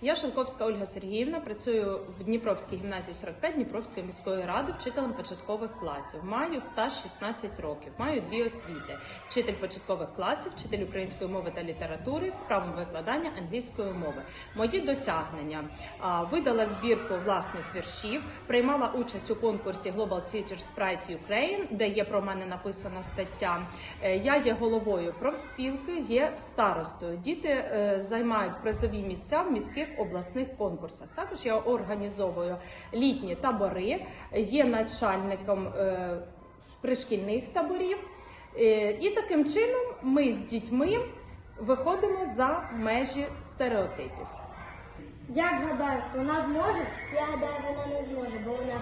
Я Шелковська Ольга Сергіївна, працюю в Дніпровській гімназії 45 Дніпровської міської ради вчителем початкових класів. Маю стаж 16 років, маю дві освіти: вчитель початкових класів, вчитель української мови та літератури з правом викладання англійської мови. Мої досягнення видала збірку власних віршів, приймала участь у конкурсі Global Teachers Prize Ukraine, де є про мене написана стаття. Е, Я є головою профспілки, є старостою. Діти е, займають призові місця в міських обласних конкурсах. Також я організовую літні табори, є начальником е, пришкільних таборів. Е, І таким чином ми з дітьми виходимо за межі стереотипів. Як гадаєш, вона зможе? Я гадаю, вона не зможе, бо вона.